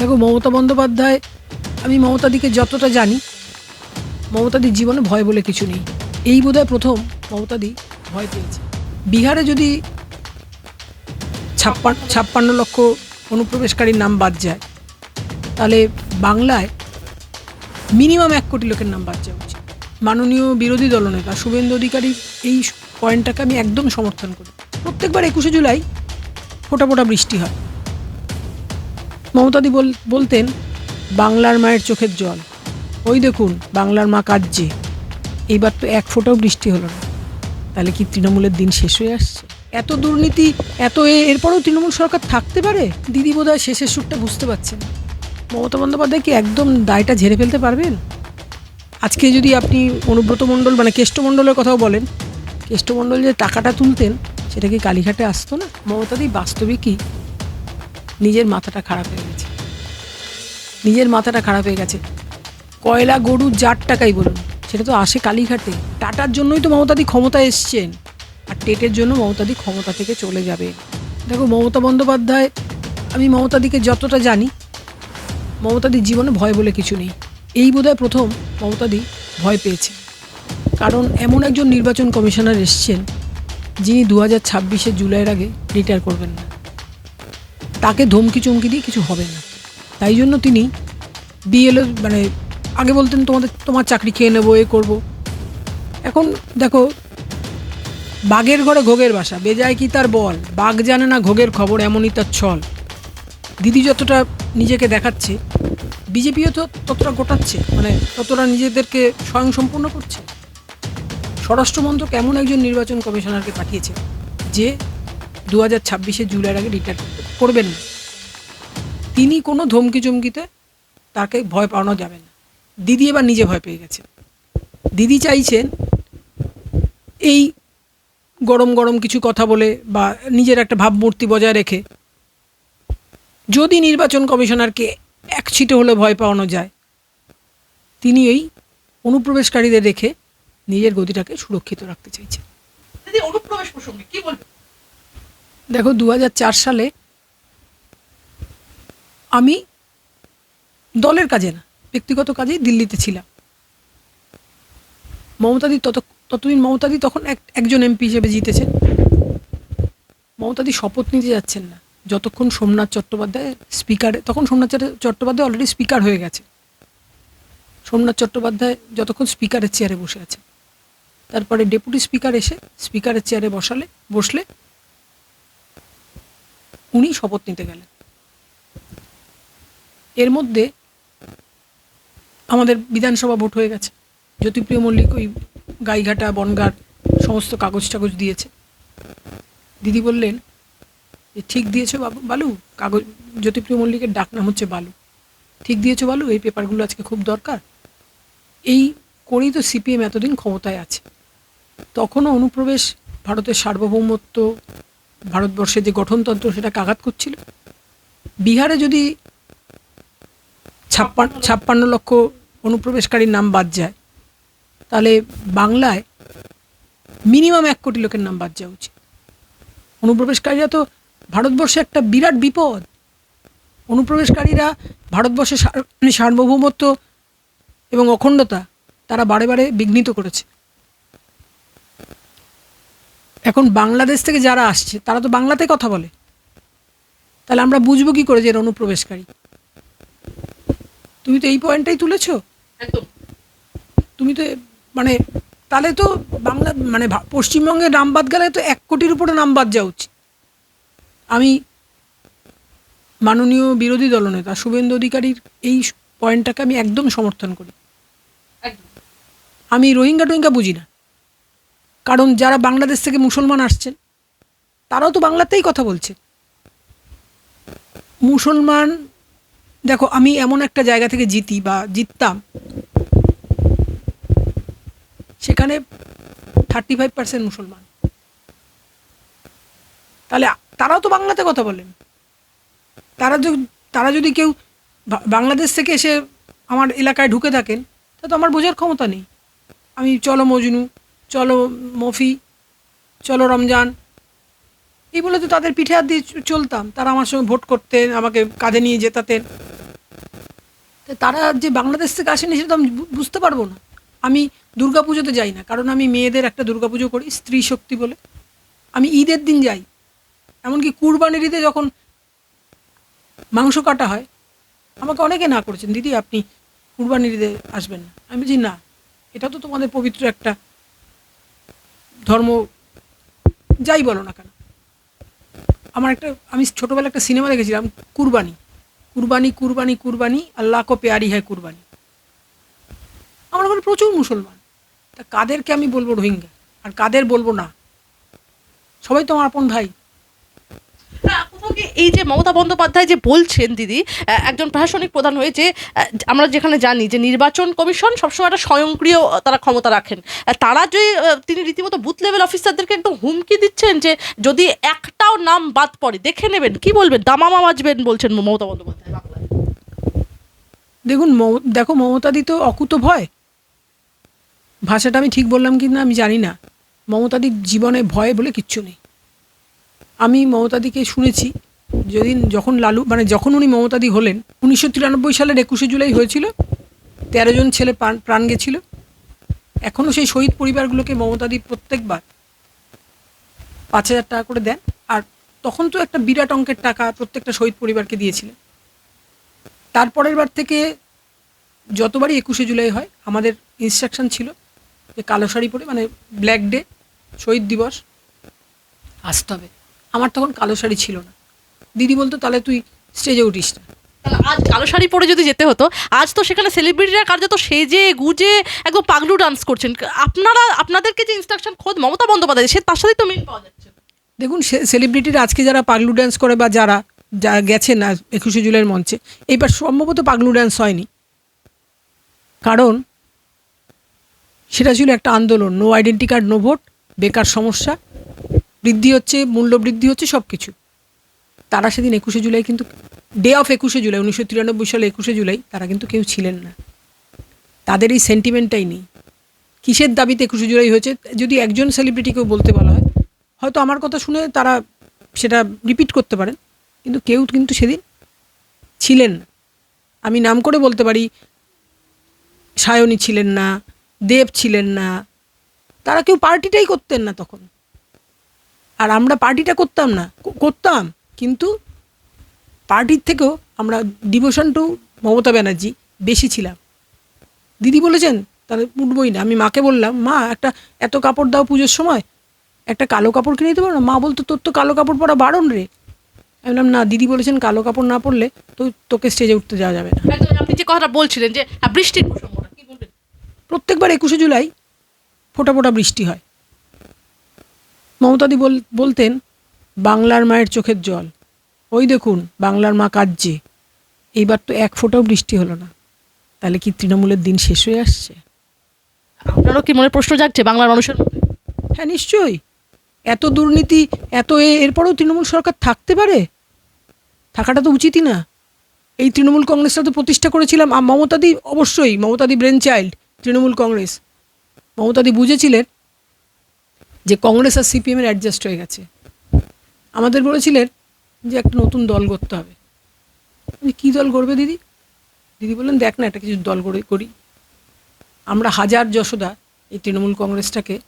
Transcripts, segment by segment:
দেখো, মমতা বন্দ্যোপাধ্যায়, আমি মমতাদিকে যতটা জানি মমতাদির জীবনে ভয় বলে কিছু নেই। এই বোধহয় প্রথম মমতাদি ভয় পেয়েছে। বিহারে যদি ছাপ্পান্ন ছাপ্পান্ন লক্ষ অনুপ্রবেশকারীর নাম বাদ যায়, তাহলে বাংলায় মিনিমাম এক কোটি লোকের নাম বাদ যাওয়া উচিত। মাননীয় বিরোধী দলনেতা শুভেন্দু অধিকারী এই পয়েন্টটাকে আমি একদম সমর্থন করি। প্রত্যেকবার একুশে জুলাই ফোটা ফোটা বৃষ্টি হয়। মমতাদি বল, বলতেন, বাংলার মায়ের চোখের জল। ওই দেখুন, বাংলার মা কাঁদছে। এইবার তো এক ফোঁটাও বৃষ্টি হলো না। তাহলে কি তৃণমূলের দিন শেষ হয়ে আসছে? এত দুর্নীতি, এত এরপরেও তৃণমূল সরকার থাকতে পারে? দিদি বোধহয় শেষের সুরটা বুঝতে পারছেন মমতা বন্দ্যোপাধ্যায় কি একদম দায়টা ঝেড়ে ফেলতে পারবেন? আজকে যদি আপনি অনুব্রত মণ্ডল মানে কেষ্টমণ্ডলের কথাও বলেন কেষ্টমণ্ডল যে টাকাটা তুলতেন, সেটা কি কালীঘাটে আসতো না? মমতাদি বাস্তবিকই নিজের মাথাটা খারাপ হয়ে গেছে। নিজের মাথাটা খারাপ হয়ে গেছে। কয়লা, গরু যার টাকাই বলুন। সেটা তো আসে কালীঘাটে। টাটার জন্যই তো মমতাদি ক্ষমতা এসছেন। আর টেটের জন্য মমতাদি ক্ষমতা থেকে চলে যাবে। দেখো, মমতা বন্দ্যোপাধ্যায়, আমি মমতাদিকে যতটা জানি মমতাদির জীবনে ভয় বলে কিছু নেই। এই বোধহয় প্রথম মমতাদি ভয় পেয়েছে। কারণ এমন একজন নির্বাচন কমিশনার এসছেন, যিনি দু হাজার ছাব্বিশে জুলাইয়ের আগে রিটায়ার করবেন না। তাকে ধমকি চমকি দিয়ে কিছু হবে না। তাই জন্য তিনি বিএলও মানে আগে বলতেন, তোমাদের, তোমার চাকরি খেয়ে নেব, এ করব। এখন দেখো, বাঘের ঘরে ঘোগের বাসা, বেজায় কি তার বল? বাঘ জানে না ঘোগের খবর, এমনই তার ছল। দিদি যতটা নিজেকে দেখাচ্ছে, বিজেপিও তো ততটা গোটাচ্ছে মানে ততটা নিজেদেরকে স্বয়ংসম্পূর্ণ করছে। স্বরাষ্ট্রমন্ত্রক এমন একজন নির্বাচন কমিশনারকে পাঠিয়েছে, যে দু হাজার ছাব্বিশে জুলাইয়ের আগে রিটায়ার করবেন না। তিনি কোনো ধমকি চমকিতে তাকে ভয় পাওয়ানো যাবে না। দিদি এবার নিজে ভয় পেয়ে গেছে। দিদি চাইছেন এই গরম গরম কিছু কথা বলে বা নিজের একটা ভাবমূর্তি বজায় রেখে যদি নির্বাচন কমিশনারকে এক ছিটে হলে ভয় পাওয়ানো যায়, তিনি এই অনুপ্রবেশকারীদের রেখে নিজের গতিটাকে সুরক্ষিত রাখতে চাইছেন। অনুপ্রবেশ প্রসঙ্গে কি বলবেন? দেখো দু হাজার চার সালে আমি দলের কাজে না, ব্যক্তিগত কাজেই দিল্লিতে ছিলাম। মমতাদি তত, ততদিন মমতাদি তখন এক, একজন এমপি হিসেবে জিতেছেন। মমতাদি শপথ নিতে যাচ্ছেন না। যতক্ষণ সোমনাথ চট্টোপাধ্যায় স্পিকার, তখন সোমনাথ চট্টোপাধ্যায় অলরেডি স্পিকার হয়ে গেছে। সোমনাথ চট্টোপাধ্যায় যতক্ষণ স্পিকারের চেয়ারে বসে আছে। তারপরে ডেপুটি স্পিকার এসে স্পিকারের চেয়ারে বসালে, বসলে উনি শপথ নিতে গেলেন। এর মধ্যে আমাদের বিধানসভা ভোট হয়ে গেছে। জ্যোতিপ্রিয় মল্লিক ওই গাইঘাটা, বনগার সমস্ত কাগজ টাগজ দিয়েছে। দিদি বললেন যে ঠিক দিয়েছ বাবু, বালু? কাগজ জ্যোতিপ্রিয় মল্লিকের ডাক নাম হচ্ছে বালু। ঠিক দিয়েছ বালু? এই পেপারগুলো আজকে খুব দরকার। এই করেই তো সিপিএম এতদিন ক্ষমতায় আছে। তখনও অনুপ্রবেশ ভারতের সার্বভৌমত্ব ভারতবর্ষের যে গঠনতন্ত্র, সেটাকে আঘাত করছিল। বিহারে যদি ছাপ্পান্ন ছাপ্পান্ন লক্ষ অনুপ্রবেশকারীর নাম বাদ যায়, তাহলে বাংলায় মিনিমাম এক কোটি লোকের নাম বাদ যাওয়া উচিত। অনুপ্রবেশকারীরা তো ভারতবর্ষে একটা বিরাট বিপদ। অনুপ্রবেশকারীরা ভারতবর্ষের সার্বভৌমত্ব এবং অখণ্ডতা তারা বারে বারে বিঘ্নিত করেছে। এখন বাংলাদেশ থেকে যারা আসছে তারা তো বাংলাতে কথা বলে। তাহলে আমরা বুঝব কি করে যে এরা অনুপ্রবেশকারী? তুমি তো এই পয়েন্টটাই তুলেছো? তুমি তো মানে তাহলে তো বাংলা মানে ভা- পশ্চিমবঙ্গের নাম বাদ গেলে তো এক কোটির উপরে নাম বাদ যাওয়া উচিত। আমি মাননীয় বিরোধী দলনেতা শুভেন্দু অধিকারীর এই পয়েন্টটাকে আমি একদম সমর্থন করি। আমি রোহিঙ্গা টোহিঙ্গা বুঝি না। কারণ যারা বাংলাদেশ থেকে মুসলমান আসছেন, তারাও তো বাংলাতেই কথা বলছে। মুসলমান, দেখো, আমি এমন একটা জায়গা থেকে জিতি বা জিততাম, সেখানে থার্টি ফাইভ পার্সেন্ট মুসলমান। তাহলে তারাও তো বাংলাতে কথা বলেন। তারা যদি তারা যদি কেউ বাংলাদেশ থেকে এসে আমার এলাকায় ঢুকে থাকেন তা তো আমার বোঝার ক্ষমতা নেই। আমি, চলো মজনু চলো মফি, চলো রমজান। এই বলে তো তাদের পিঠে হাত দিয়ে চলতাম। তারা আমার সঙ্গে ভোট করতেন, আমাকে কাঁধে নিয়ে যেতাতেন তারা যে বাংলাদেশ থেকে আসেনি সেটা তো আমি বুঝতে পারব না। আমি দুর্গাপুজোতে যাই না, কারণ আমি মেয়েদের একটা দুর্গাপুজো করি, স্ত্রী শক্তি বলে। আমি ঈদের দিন যাই। এমনকি কুরবানির ঈদে যখন মাংস কাটা হয়, আমাকে অনেকে না করেছেন, দিদি, আপনি কুরবানির ঈদে আসবেন না। আমি বলছি, না, এটা তো তোমাদের পবিত্র একটা ধর্ম, যাই বলো না কেন। আমার একটা, আমি ছোটোবেলা একটা সিনেমা দেখেছিলাম, কুরবানি। কুরবানি কুরবানি কুরবানি আল্লাহ কো পেয়ারি হ্যায় কুরবানি। আমার ওখানে প্রচুর মুসলমান। তা কাদেরকে আমি বলব রোহিঙ্গা? আর কাদের বলব না? সবাই তো আমার আপন ভাই। এই যে মমতা বন্দ্যোপাধ্যায় যে বলছেন দিদি একজন প্রশাসনিক প্রধান হয়ে যে আমরা যেখানে জানি যে নির্বাচন কমিশন সবসময় একটা স্বয়ংক্রিয় তারা ক্ষমতা রাখেন। তারা যে তিনি রীতিমতো বুথ লেভেল অফিসারদেরকে একদম হুমকি দিচ্ছেন যে, যদি একটাও নাম বাদ পড়ে, দেখে নেবেন, কি বলবেন? দামামা বাজবেন বলছেন মমতা বন্দ্যোপাধ্যায় দেখুন দেখো মমতাদি তো অকুত ভয়। ভাষাটা আমি ঠিক বললাম কি না আমি জানি না। মমতাদির জীবনে ভয় বলে কিচ্ছু নেই। আমি মমতাদিকে শুনেছি, যেদিন যখন লালু মানে যখন উনি মমতাদি হলেন, উনিশশো তিরানব্বই সালের একুশে জুলাই হয়েছিল, তেরো জন ছেলে প্রাণ প্রাণ গেছিল। এখনও সেই শহীদ পরিবারগুলোকে মমতাদি প্রত্যেকবার পাঁচ হাজার টাকা করে দেন, আর তখন তো একটা বিরাট অঙ্কের টাকা প্রত্যেকটা শহীদ পরিবারকে দিয়েছিলেন। তারপরের বার থেকে যতবারই একুশে জুলাই হয়, আমাদের ইনস্ট্রাকশন ছিল যে কালো শাড়ি পরে মানে ব্ল্যাক ডে শহীদ দিবস। আসতে হবে। আমার তখন কালো শাড়ি ছিল না। দিদি বলতো তাহলে তুই স্টেজে উঠিস না। তাহলে আজ কালো শাড়ি পরে যদি যেতে হতো আজ তো সেখানে সেলিব্রিটিরা কার্যত সেজে গুজে একদম পাগলু ডান্স করছেন। আপনারা আপনাদেরকে যে ইনস্ট্রাকশন খোদ মমতা বন্দ্যোপাধ্যায় সে তার সাথেই তো মিল পাওয়া যাচ্ছে। দেখুন সেলিব্রিটিরা আজকে যারা পাগলু ড্যান্স করে বা যারা যা গেছে না একুশে জুলাইয়ের মঞ্চে এইবার সম্ভবত পাগলু ড্যান্স হয়নি। কারণ সেটা ছিল একটা আন্দোলন no identity card no vote বেকার সমস্যা। বৃদ্ধি হচ্ছে, মূল্য বৃদ্ধি হচ্ছে সব কিছু তারা সেদিন একুশে জুলাই কিন্তু ডে অফ একুশে জুলাই, উনিশশো তিরানব্বই সালে একুশে জুলাই, তারা কিন্তু কেউ ছিলেন না। তাদের এই সেন্টিমেন্টটাই নেই। কিসের দাবিতে একুশে জুলাই হয়েছে? যদি একজন সেলিব্রিটিকেও বলতে বলা হয়, হয়তো আমার কথা শুনে তারা সেটা রিপিট করতে পারেন, কিন্তু কেউ কিন্তু সেদিন ছিলেন আমি নাম করে বলতে পারি, সায়নী ছিলেন না, দেব ছিলেন না, তারা কেউ পার্টিটাই করতেন না তখন। আর আমরা পার্টিটা করতাম না। করতাম। কিন্তু পার্টির থেকেও আমরা ডিভোশন টু মমতা ব্যানার্জি বেশি ছিলাম। দিদি বলেছেন তাহলে উঠবই না। আমি মাকে বললাম মা একটা এত কাপড় দাও পুজোর সময়। একটা কালো কাপড় কিনে দিতে পারো না? মা বলতো তোর তো কালো কাপড় পরা বারণ রে। আমি বললাম না দিদি বলেছেন কালো কাপড় না পরলে তো তোকে স্টেজে উঠতে যাওয়া যাবে না। আপনি যে কথাটা বলছিলেন যে বৃষ্টির প্রসঙ্গটা কি বলবেন? প্রত্যেকবার একুশে জুলাই ফোটা ফোটা বৃষ্টি হয়। মমতাদি বল বলতেন বাংলার মায়ের চোখের জল। ওই দেখুন বাংলার মা কাঁদছে। এইবার তো এক ফোঁটাও বৃষ্টি হলো না। তাহলে কি তৃণমূলের দিন শেষ হয়ে আসছে? আপনারও কি মনে প্রশ্ন জাগছে বাংলার মানুষের হ্যাঁ নিশ্চয়ই। এত দুর্নীতি এত এ এরপরেও তৃণমূল সরকার থাকতে পারে? থাকাটা তো উচিতই না। এই তৃণমূল কংগ্রেসটা তো প্রতিষ্ঠা করেছিলাম আ- মমতাদি অবশ্যই মমতাদি ব্রেন চাইল্ড তৃণমূল কংগ্রেস। মমতাদি বুঝেছিলেন যে কংগ্রেস আর সিপিএমের অ্যাডজাস্ট হয়ে গেছে। আমাদের বলেছিলেন যে একটা নতুন দল করতে হবে। আমি কী দল করবে দিদি? দিদি বললেন, দেখ না, একটা কিছু দল করে করি। আমরা হাজার যশোদা এই তৃণমূল কংগ্রেসটাকে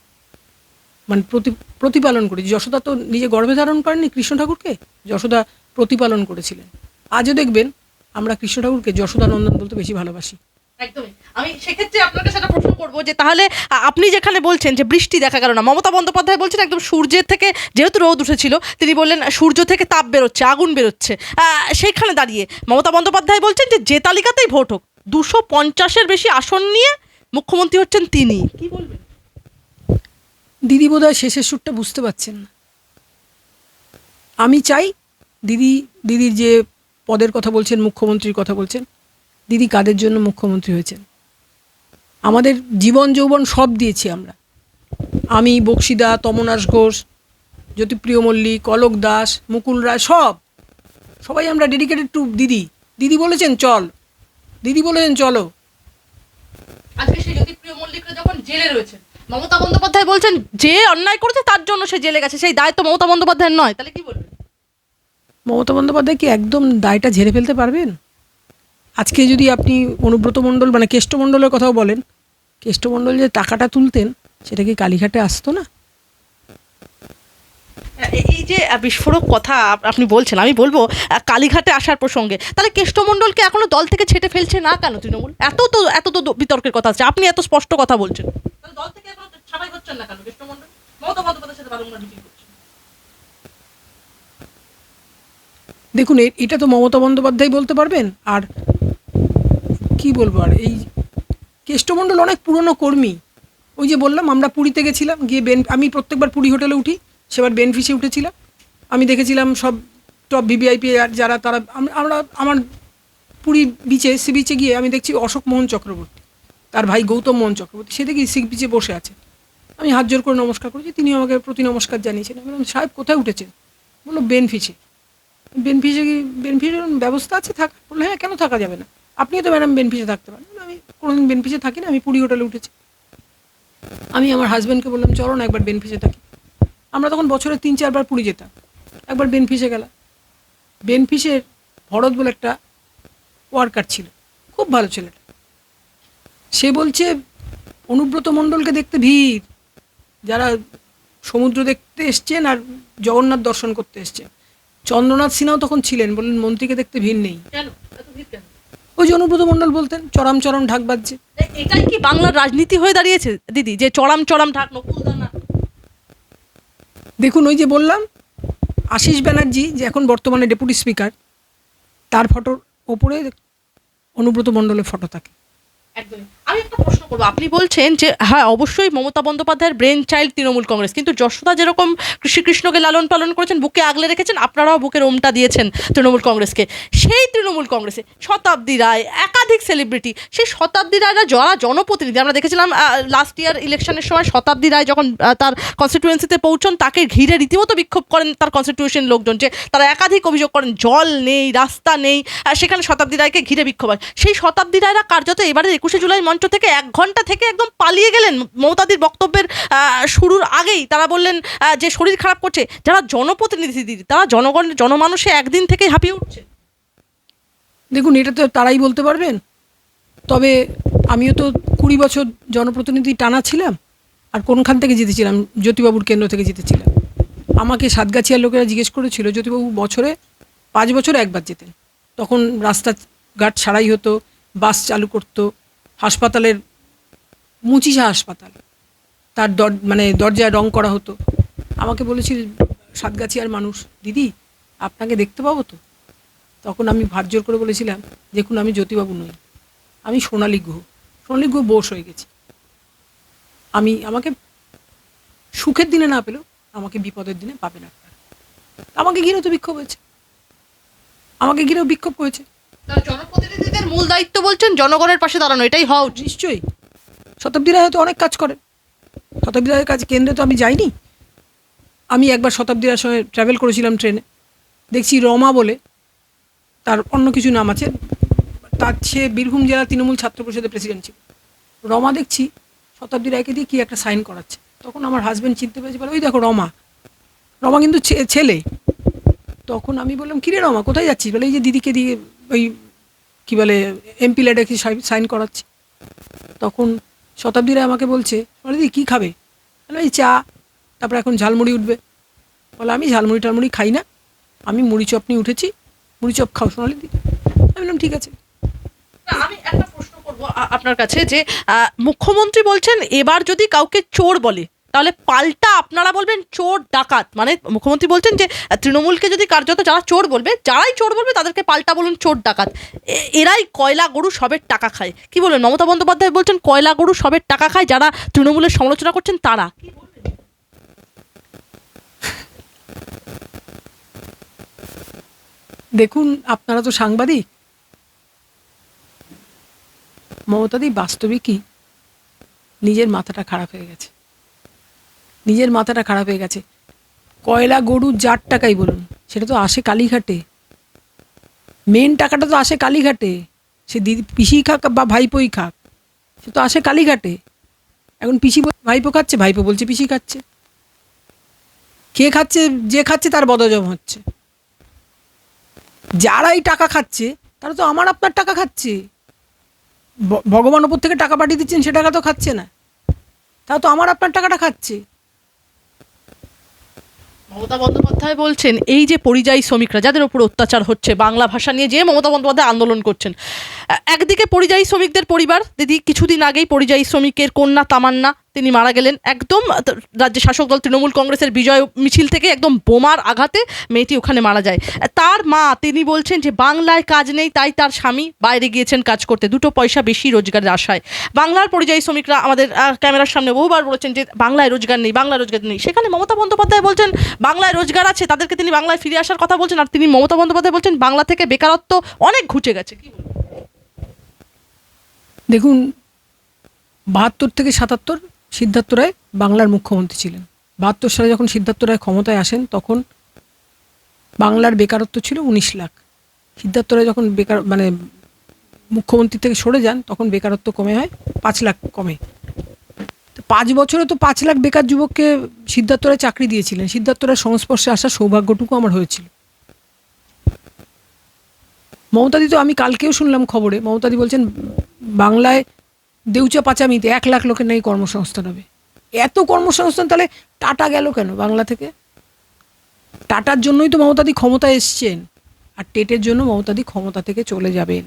মানে প্রতি, প্রতিপালন করি যশোদা তো নিজে গর্ভে ধারণ করেননি কৃষ্ণ ঠাকুরকে, যশোদা প্রতিপালন করেছিলেন। আজও দেখবেন আমরা কৃষ্ণ ঠাকুরকে যশোদা নন্দন বলতে বেশি ভালোবাসি। একদমই। আমি সেক্ষেত্রে আপনার কাছে একটা প্রশ্ন করব যে তাহলে আপনি যেখানে বলছেন যে বৃষ্টি দেখা গেল না, মমতা বন্দ্যোপাধ্যায় বলছেন একদম সূর্যের থেকে, যেহেতু রোদ উঠেছিল, তিনি বললেন সূর্য থেকে তাপ বেরোচ্ছে, আগুন বেরোচ্ছে। সেইখানে দাঁড়িয়ে মমতা বন্দ্যোপাধ্যায় বলছেন যে যে তালিকাতেই ভোট হোক, দুশো পঞ্চাশের বেশি আসন নিয়ে মুখ্যমন্ত্রী হচ্ছেন তিনি। কি বলবেন? দিদি বোধহয় শেষের সুরটা বুঝতে পারছেন না। আমি চাই দিদি, দিদির যে পদের কথা বলছেন, মুখ্যমন্ত্রীর কথা বলছেন দিদি কাদের জন্য মুখ্যমন্ত্রী হয়েছেন? আমাদের জীবন যৌবন সব দিয়েছি আমরা। আমি বক্সিদা তমনাশ ঘোষ জ্যোতিপ্রিয় মল্লিক অলোক দাস মুকুল রায় সব। সবাই আমরা ডেডিকেটেড টু দিদি। দিদি বলেছেন চল। দিদি বলেছেন চলো। আজকে সেই জ্যোতিপ্রিয় মল্লিকরা যখন জেলে রয়েছেন মমতা বন্দ্যোপাধ্যায় বলছেন যে অন্যায় করেছে তার জন্য সে জেলে গেছে। সেই দায়িত্ব মমতা বন্দ্যোপাধ্যায়ের নয়। তাহলে কি বলবেন? মমতা বন্দ্যোপাধ্যায় কি একদম দায়টা ঝেড়ে ফেলতে পারবেন? আজকে যদি আপনি অনুব্রত মণ্ডল মানে কেষ্টমণ্ডলের কথাও বলেন কেষ্টমণ্ডল যে টাকাটা তুলতেন সেটা কি কালীঘাটে আসতো না? এই যে বিস্ফোরক কথা আপনি বলছেন আমি বলব কালীঘাটে আসার প্রসঙ্গে। তাহলে কেষ্টমণ্ডলকে এখনও দল থেকে ছেটে ফেলছে না কেন তৃণমূল? এত তো এত তো বিতর্কের কথা আছে আপনি এত স্পষ্ট কথা বলছেন। দল থেকে না কেন কেষ্টমণ্ডল মমতা বন্দ্যোপাধ্যায়ের সাথে বারংবার মিটিং করছেন দেখুন এটা তো মমতা বন্দ্যোপাধ্যায় বলতে পারবেন, আর কি বলব, আর এই কেষ্টমণ্ডল অনেক পুরনো কর্মী। ওই যে বললাম, আমরা পুরীতে গেছিলাম, গিয়ে বেন আমি প্রত্যেকবার পুরী হোটেলে উঠি, সেবার বেনফিসে উঠেছিলাম। আমি দেখেছিলাম সব টপ ভিভিআইপি যারা, তারা আমরা, আমার পুরী বিচে সি বিচে গিয়ে আমি দেখছি অশোক মোহন চক্রবর্তী, তার ভাই গৌতম মোহন চক্রবর্তী, সে দেখি সি বিচে বসে আছে। আমি হাত জোর করে নমস্কার করেছি তিনি আমাকে প্রতি নমস্কার জানিয়েছেন। আমি বললাম, সাহেব, কোথায় উঠেছেন? বলল বেনফিসে বেনফিসে বেনফিসের ব্যবস্থা আছে, থাকা। বলল হ্যাঁ কেন থাকা যাবে না? আপনিও তো ম্যাডাম বেনফিসে থাকতে পারেন। আমি কোনোদিন বেনফিসে থাকি না আমি পুরী হোটেলে উঠেছি। আমি আমার হাজব্যান্ডকে বললাম, চলো না একবার বেনফিসে থাকি। আমরা তখন বছরে তিন চারবার পুরী যেতাম। একবার বেনফিসে গেলাম। বেনফিসের ভরত বলে একটা ওয়ার্কার ছিল। খুব ভালো ছেলেটা। সে বলছে, অনুব্রত মণ্ডলকে দেখতে ভিড়। যারা সমুদ্র দেখতে এসছেন আর জগন্নাথ দর্শন করতে এসছেন। চন্দ্রনাথ সিনহাও তখন ছিলেন বললেন মন্ত্রীকে দেখতে ভিড় নেই। ওই যে অনুব্রত মণ্ডল বলতেন চরম চরম ঢাক বাজছে। এটাই কি বাংলার রাজনীতি হয়ে দাঁড়িয়েছে দিদি যে চড়াম চড়াম ঢাক নকুলদানা দেখুন ওই যে বললাম আশিস ব্যানার্জি যে এখন বর্তমানে ডেপুটি স্পিকার তার ফটোর ওপরে অনুব্রত মণ্ডলের ফটো থাকে। একদমই আমি একটা প্রশ্ন করব। আপনি বলছেন যে হ্যাঁ অবশ্যই মমতা বন্দ্যোপাধ্যায়ের ব্রেন চাইল্ড তৃণমূল কংগ্রেস। কিন্তু যশোদা যেরকম শ্রীকৃষ্ণকে লালন পালন করেছেন, বুকে আগলে রেখেছেন, আপনারাও বুকের ওমটা দিয়েছেন তৃণমূল কংগ্রেসকে। সেই তৃণমূল কংগ্রেসে শতাব্দী রায়, একাধিক সেলিব্রিটি, সেই শতাব্দী রায়রা যারা জনপ্রতিনিধি, আমরা দেখেছিলাম লাস্ট ইয়ার ইলেকশনের সময় শতাব্দী রায় যখন তার কনস্টিটুয়েন্সিতে পৌঁছন, তাকে ঘিরে রীতিমতো বিক্ষোভ করেন তার কনস্টিটিউশন লোকজন যে, তারা একাধিক অভিযোগ করেন, জল নেই, রাস্তা নেই সেখানে শতাব্দী রায়কে ঘিরে বিক্ষোভ হয়। সেই শতাব্দী রায়রা কার্যত এবারে একুশে জুলাই মঞ্চ থেকে এক ঘণ্টা থেকে একদম পালিয়ে গেলেন মমতাদির বক্তব্যের শুরুর আগেই। তারা বললেন যে শরীর খারাপ করছে, যারা জনপ্রতিনিধি, তারা জনগণ, জনমানুষে একদিন থেকে হাঁপিয়ে উঠছে। দেখুন, এটা তো তারাই বলতে পারবেন। তবে আমিও তো কুড়ি বছর জনপ্রতিনিধি টানা ছিলাম, আর কোনখান থেকে জিতেছিলাম? জ্যোতিবাবুর কেন্দ্র থেকে জিতেছিলাম। আমাকে সাতগাছিয়ার লোকেরা জিজ্ঞেস করেছিল, জ্যোতিবাবু, বছরে পাঁচ বছর একবার যেতেন তখন রাস্তাঘাট ছাড়াই হতো, বাস চালু করতো হাসপাতালের মুচিসা হাসপাতাল, তার দর মানে দরজায় রং করা হতো। আমাকে বলেছিল, সাতগাছিয়ার মানুষ, দিদি, আপনাকে দেখতে পাবো তো? তখন আমি ভারজোর করে বলেছিলাম, দেখুন, আমি জ্যোতিবাবু নই, আমি সোনালী গুহ। সোনালী গুহ বোস হয়ে গেছি। আমি, আমাকে সুখের দিনে না পেলেও আমাকে বিপদের দিনে পাবেন আপনারা। আমাকে ঘিরেও তো বিক্ষোভ হয়েছে। আমাকে ঘিরেও বিক্ষোভ তারা জনপ্রতিনিধিদের মূল দায়িত্ব বলছেন জনগণের পাশে দাঁড়ানো, এটাই হওয়া উচিত। নিশ্চয়ই। শতাব্দী রায় হয়তো অনেক কাজ করেন শতাব্দী রায়ের কাছে কেন্দ্রে তো আমি যাইনি। আমি একবার শতাব্দী রায়ের সঙ্গে ট্রাভেল করেছিলাম ট্রেনে দেখছি রমা বলে, তার অন্য কিছু নাম আছে। তার সে বীরভূম জেলা তৃণমূল ছাত্র পরিষদের প্রেসিডেন্ট ছিল। রমা দেখছি শতাব্দী রায়কে দিয়ে কি একটা সাইন করাচ্ছে। তখন আমার হাজব্যান্ড চিনতে পেরেছে, বলে, ওই দেখো রমা। রমা কিন্তু ছেলে। তখন আমি বললাম, কিরে রমা, কোথায় যাচ্ছিস? বলে, এই যে দিদিকে দিয়ে ওই কী বলে এমপি লেডে কি সাইন করাচ্ছি। তখন শতাব্দীরা আমাকে বলছে, বলে দিদি, কী খাবে? এই চা। তারপর এখন ঝালমুড়ি উঠবে। বলে, আমি ঝালমুড়ি টালমুড়ি খাই না। আমি মুড়ি চপ নিয়ে উঠেছি, মুড়ি চপ খাও সোনালি দি আমি বললাম, ঠিক আছে। আমি একটা প্রশ্ন করব আপনার কাছে যে মুখ্যমন্ত্রী বলছেন, এবার যদি কাউকে চোর বলে। তাহলে পাল্টা আপনারা বলবেন চোর, ডাকাত। মানে মুখ্যমন্ত্রী বলছেন যে, তৃণমূলকে যদি কার্যত যারা চোর বলবে, যারাই চোর বলবে, তাদেরকে পাল্টা বলুন চোর, ডাকাত। এরাই কয়লা গরু সবের টাকা খায়। কি বলবেন? মমতা বন্দ্যোপাধ্যায় বলছেন কয়লা গরু সবের টাকা খায়, যারা তৃণমূলের সমালোচনা করছেন, তারা। দেখুন, আপনারা তো সাংবাদিক। মমতাদি বাস্তবিকই নিজের মাথাটা খারাপ হয়ে গেছে। নিজের মাথাটা খারাপ হয়ে গেছে। কয়লা, গরু যার টাকাই বলুন, সেটা তো আসে কালীঘাটে। মেন টাকাটা তো আসে কালীঘাটে। সে দিদি পিসি খাক বা ভাইপোই খাক, সে তো আসে কালীঘাটে। এখন পিসি ভাইপো খাচ্ছে, ভাইপো বলছে পিসি খাচ্ছে। কে খাচ্ছে, যে খাচ্ছে তার বদজম হচ্ছে। যারাই টাকা খাচ্ছে, তারা তো আমার আপনার টাকা খাচ্ছে। ভগবান ওপর থেকে টাকা পাঠিয়ে দিচ্ছেন, সে টাকা তো খাচ্ছে না। তারা তো আমার আপনার টাকাটা খাচ্ছে। মমতা বন্দ্যোপাধ্যায় বলছেন, এই যে পরিযায়ী শ্রমিকরা, যাদের উপর অত্যাচার হচ্ছে, বাংলা ভাষা নিয়ে যে মমতা বন্দ্যোপাধ্যায় আন্দোলন করছেন। একদিকে পরিযায়ী শ্রমিকদের পরিবার, দিদি, কিছুদিন আগেই পরিযায়ী শ্রমিকের কন্যা তামান্না তিনি মারা গেলেন একদম রাজ্যের শাসক দল তৃণমূল কংগ্রেসের বিজয় মিছিল থেকে একদম বোমার আঘাতে মেয়েটি ওখানে মারা যায়। তার মা, তিনি বলছেন যে বাংলায় কাজ নেই, তাই তার স্বামী বাইরে গিয়েছেন কাজ করতে। দুটো পয়সা বেশি রোজগারের আশায়। বাংলার পরিযায়ী শ্রমিকরা আমাদের ক্যামেরার সামনে বহুবার বলেছেন যে বাংলায় রোজগার নেই, বাংলায় রোজগার নেই। সেখানে মমতা বন্দ্যোপাধ্যায় বলছেন, বাংলায় রোজগার আছে, তাদেরকে তিনি বাংলায় ফিরে আসার কথা বলছেন। আর তিনি মমতা বন্দ্যোপাধ্যায় বলছেন, বাংলা থেকে বেকারত্ব অনেক ঘুচে গেছে। কি দেখুন, বাহাত্তর থেকে সাতাত্তর সিদ্ধার্থ রায় বাংলার মুখ্যমন্ত্রী ছিলেন। বাহাত্তর সালে যখন সিদ্ধার্থ রায় ক্ষমতায় আসেন, তখন বাংলার বেকারত্ব ছিল উনিশ লাখ। সিদ্ধার্থ রায় যখন বেকার মানে মুখ্যমন্ত্রী থেকে সরে যান, তখন বেকারত্ব কমে হয় পাঁচ লাখ কমে। পাঁচ বছরে তো পাঁচ লাখ বেকার যুবককে সিদ্ধার্থ রায় চাকরি দিয়েছিলেন। সিদ্ধার্থ রায়ের সংস্পর্শে আসার সৌভাগ্যটুকু আমার হয়েছিল। মমতাদি তো আমি কালকেও শুনলাম খবরে মমতাদি বলছেন, বাংলায় দেউচা পাচামিতে এক লাখ লোকের নাকি কর্মসংস্থান হবে। এত কর্মসংস্থান তাহলে টাটা গেল কেন বাংলা থেকে? টাটার জন্যই তো মমতাদি ক্ষমতা এসছেন আর টেটের জন্য মমতাদি ক্ষমতা থেকে চলে যাবেন।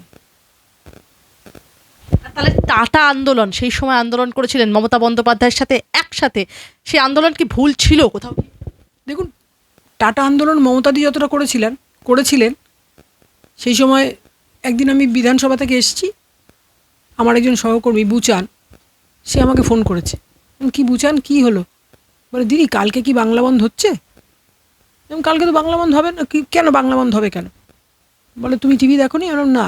তাহলে টাটা আন্দোলন সেই সময় আন্দোলন করেছিলেন মমতা বন্দ্যোপাধ্যায়ের সাথে একসাথে সেই আন্দোলন কি ভুল ছিল কোথাও? দেখুন টাটা আন্দোলন মমতাদি যতটা করেছিলেন করেছিলেন সেই সময় একদিন আমি বিধানসভা থেকে এসেছি আমার একজন সহকর্মী, বুচান, সে আমাকে ফোন করেছে। কি বুচান, কি হলো? বলে, দিদি, কালকে কি বাংলা বন্ধ হচ্ছে? কালকে তো বাংলা বন্ধ হবে না, কি, কেন বাংলা বন্ধ হবে কেন? বলে, তুমি টিভি দেখো নি আমি, না।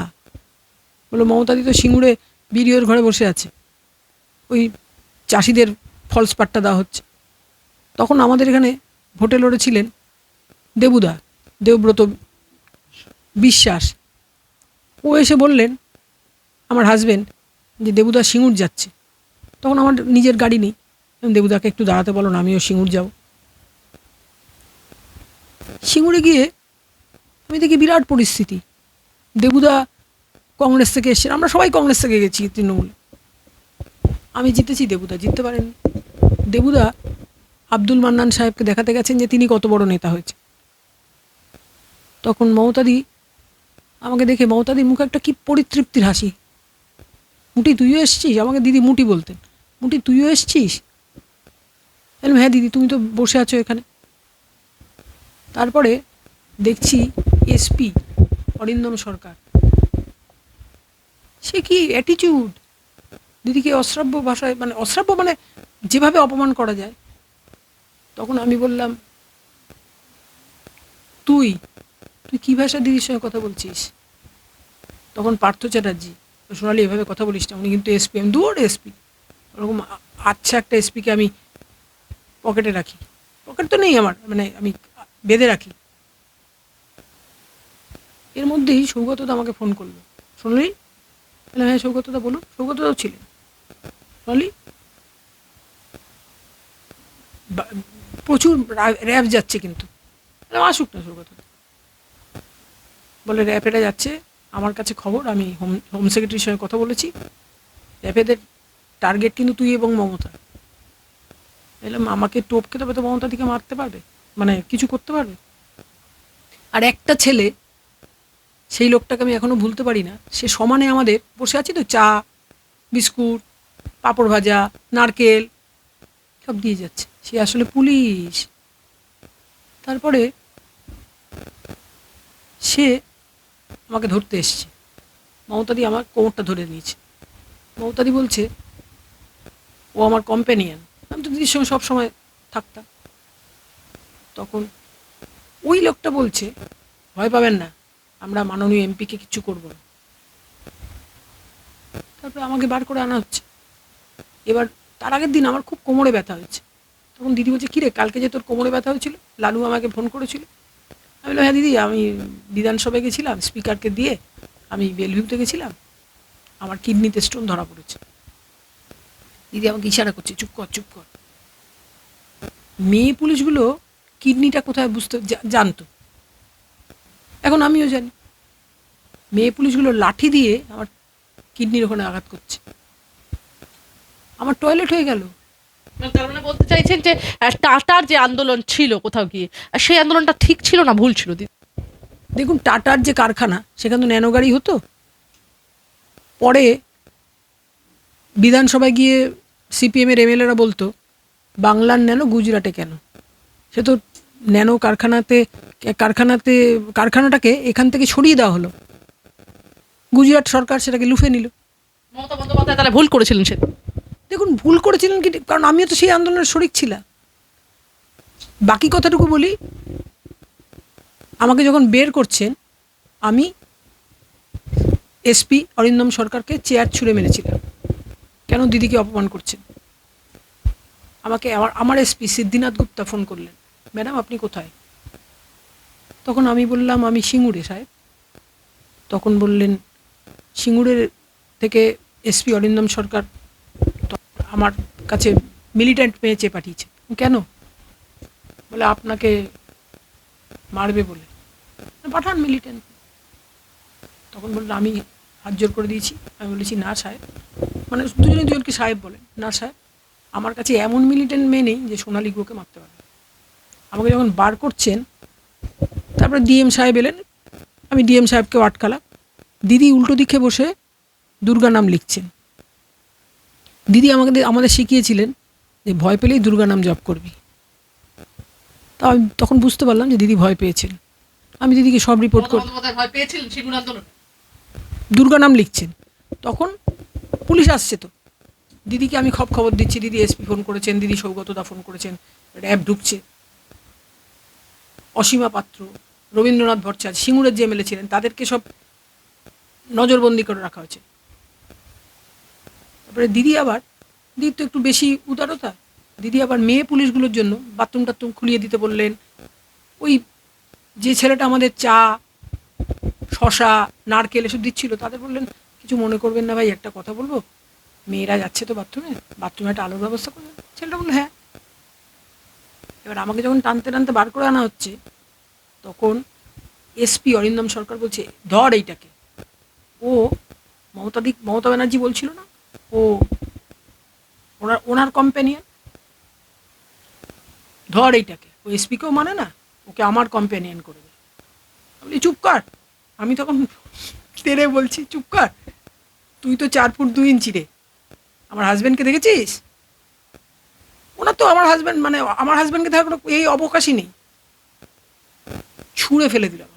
বলে, মমতাদি তো সিঙ্গুরে বিডিওর ঘরে বসে আছে। ওই চাষিদের ফলস পাট্টা দেওয়া হচ্ছে। তখন আমাদের এখানে ভোটে লড়েছিলেন দেবুদা, দেবব্রত বিশ্বাস। ও এসে বললেন, আমার হাজবেন্ড যে দেবুদা সিঙ্গুর যাচ্ছে। তখন আমার নিজের গাড়ি নেই। দেবুদাকে একটু দাঁড়াতে বলো না, আমিও সিঙ্গুর যাব। সিঙ্গুরে গিয়ে আমি দেখি বিরাট পরিস্থিতি। দেবুদা কংগ্রেস থেকে এসছেন আমরা সবাই কংগ্রেস থেকে গেছি তৃণমূল। আমি জিতেছি, দেবুদা জিততে পারেননি। দেবুদা আব্দুল মান্নান সাহেবকে দেখাতে গেছেন যে তিনি কত বড় নেতা হয়েছে। তখন মমতাদি আমাকে দেখে, মমতাদির মুখে একটা কি পরিতৃপ্তির হাসি। মুটি তুইও এসছিস? আমাকে দিদি মুটি বলতেন। মুটি, তুইও এসছিস? হ্যাঁ দিদি, তুমি তো বসে আছো এখানে। তারপরে দেখছি এসপি, অরিন্দম সরকার। সে কি অ্যাটিটিউড দিদিকে অশ্রাব্য ভাষায় মানে অশ্রাব্য মানে যেভাবে অপমান করা যায়। তখন আমি বললাম, তুই তুই কী ভাষা দিদির সঙ্গে কথা বলছিস? তখন পার্থ চ্যাটার্জি সোনালি এভাবে কথা বলিস না উনি কিন্তু এসপি আমি দূর এসপি ওরকম আচ্ছা একটা এসপিকে আমি পকেটে রাখি। পকেট তো নেই আমার মানে আমি বেঁধে রাখি। এর মধ্যেই সৌগতদা আমাকে ফোন করল। সোনালি? বললাম, হ্যাঁ সৌগতদা বলুন। সৌগতদাও ছিলেন। সোনালি? প্রচুর র্যাব যাচ্ছে কিন্তু। আসুক না সৌগত বলে র্যাপেরা যাচ্ছে। আমার কাছে খবর, আমি হোম হোম সেক্রেটারির সঙ্গে কথা বলেছি। র্যাপেদের টার্গেট কিন্তু তুই এবং মমতা। এলাম, আমাকে টোপকে তবে তো মমতা দিকে মারতে পারবে মানে কিছু করতে পারবে। আর একটা ছেলে, সেই লোকটাকে আমি এখনও ভুলতে পারি না, সে সমানে আমাদের বসে আছে তো, চা, বিস্কুট, পাঁপড় ভাজা, নারকেল, সব দিয়ে যাচ্ছে। সে আসলে পুলিশ। তারপরে সে আমাকে ধরতে এসছে। মমতাদি আমার কোমরটা ধরে নিয়েছে। মমতাদি বলছে, ও আমার কম্প্যানিয়ান আমি তো দিদির সঙ্গে সবসময় থাকতাম। তখন ওই লোকটা বলছে, ভয় পাবেন না, আমরা মাননীয় এমপিকে কিছু করব না। তারপরে আমাকে বার করে আনা হচ্ছে। এবার তার আগের দিন আমার খুব কোমরে ব্যথা হয়েছে। তখন দিদি বলছে কিরে কালকে যে তোর কোমরে ব্যথা হয়েছিল? লালু আমাকে ফোন করেছিল। আমি বললাম হ্যাঁ দিদি, আমি বিধানসভায় গেছিলাম, স্পিকারকে দিয়ে আমি বেলভিউতে গেছিলাম। আমার কিডনিতে স্টোন ধরা পড়েছে। দিদি আমাকে ইশারা করছে, চুপ কর চুপ কর। মেয়ে পুলিশগুলো কিডনিটা কোথায় বুঝতে জানতো। এখন আমিও জানি। মেয়ে পুলিশগুলো লাঠি দিয়ে আমার কিডনির ওখানে আঘাত করছে। আমার টয়লেট হয়ে গেল। তার মানে বলতে চাইছেন যে টাটার যে আন্দোলন ছিল কোথাও গিয়ে সেই আন্দোলনটা ঠিক ছিল না ভুল ছিল? দেখুন টাটার যে কারখানা সেখানে তো ন্যানো গাড়ি হতো। পরে বিধানসভায় গিয়ে সিপিএমের এমএলএরা বলতো বাংলার ন্যানো গুজরাটে কেন? সে তো ন্যানো কারখানাতে কারখানাতে কারখানাটাকে এখান থেকে সরিয়ে দেওয়া হলো। গুজরাট সরকার সেটাকে লুফে নিল। মমতা বন্দ্যোপাধ্যায় তাহলে ভুল করেছিলেন সে দেখুন, ভুল করেছিলেন কি কারণ আমিও তো সেই আন্দোলনের শরিক ছিলাম। বাকি কথাটুকু বলি, আমাকে যখন বের করছেন, আমি এসপি অরিন্দম সরকারকে চেয়ার ছুঁড়ে মেরেছিলাম। কেন দিদিকে অপমান করছেন? আমাকে আমার আমার এসপি সিদ্ধিনাথ গুপ্তা ফোন করলেন, ম্যাডাম, আপনি কোথায়? তখন আমি বললাম, আমি সিঙ্গুরে, সাহেব। তখন বললেন, সিঙ্গুরের থেকে এসপি অরিন্দম সরকার আমার কাছে মিলিটেন্ট মেয়ে চেয়ে পাঠিয়েছে। কেন? বলে আপনাকে মারবে বলে। পাঠান মিলিটেন্ট তখন বলল, আমি হাত জোর করে দিয়েছি। আমি বলেছি, না সাহেব। মানে দুজনে দুজনকে সাহেব বলেন না সাহেব, আমার কাছে এমন মিলিটেন্ট মেয়ে নেই যে সোনালী গুলোকে মারতে পারবে আমাকে যখন বার করছেন, তারপরে ডিএম সাহেব এলেন, আমি ডিএম সাহেবকেও আটকালাম। দিদি উল্টো দিকে বসে দুর্গা নাম লিখছেন। দিদি আমাকে আমাদের শিখিয়েছিলেন যে ভয় পেলেই দুর্গা নাম জপ করবি। তা আমি তখন বুঝতে পারলাম যে দিদি ভয় পেয়েছেন। আমি দিদিকে সব রিপোর্ট করি দুর্গা নাম লিখছেন। তখন পুলিশ আসছে তো। দিদিকে আমি খব খবর দিচ্ছি দিদি এসপি ফোন করেছেন দিদি সৌগতদা ফোন করেছেন র্যাব ঢুকছে। অসীমা পাত্র রবীন্দ্রনাথ ভট্টাচার্য সিঙ্গুরের যে এমএলএ ছিলেন তাদেরকে সব নজরবন্দি করে রাখা হয়েছে। তারপরে দিদি আবার দিদি তো একটু বেশি উদারতা। দিদি আবার মেয়ে পুলিশগুলোর জন্য বাথরুম টাথরুম খুলিয়ে দিতে বললেন, ওই যে ছেলেটা আমাদের চা, শশা, নারকেল এসব দিচ্ছিল, তাদের বললেন, কিছু মনে করবেন না ভাই, একটা কথা বলব? মেয়েরা যাচ্ছে তো বাথরুমে বাথরুমে একটা আলোর ব্যবস্থা করবেন? ছেলেটা বলল হ্যাঁ। এবার আমাকে যখন টানতে টানতে বার করে আনা হচ্ছে, তখন এসপি অরিন্দম সরকার বলছে, ধর এইটাকে। ও মমতা দিক মমতা ব্যানার্জি বলছিল না? ও ওনার ওনার কম্প্যানিয়ন ধর এইটাকে। ও এসপিকেও মানে না ওকে আমার কম্প্যানিয়ন করে দেয় বলি, চুপ কর। আমি তখন তেরে বলছি চুপ কর। তুই তো চার ফুট দুই ইঞ্চি রে। আমার হাজব্যান্ডকে দেখেছিস? ওনার তো আমার হাজব্যান্ড মানে আমার হাজব্যান্ডকে দেখার কোনো এই অবকাশই নেই। ছুঁড়ে ফেলে দিলাম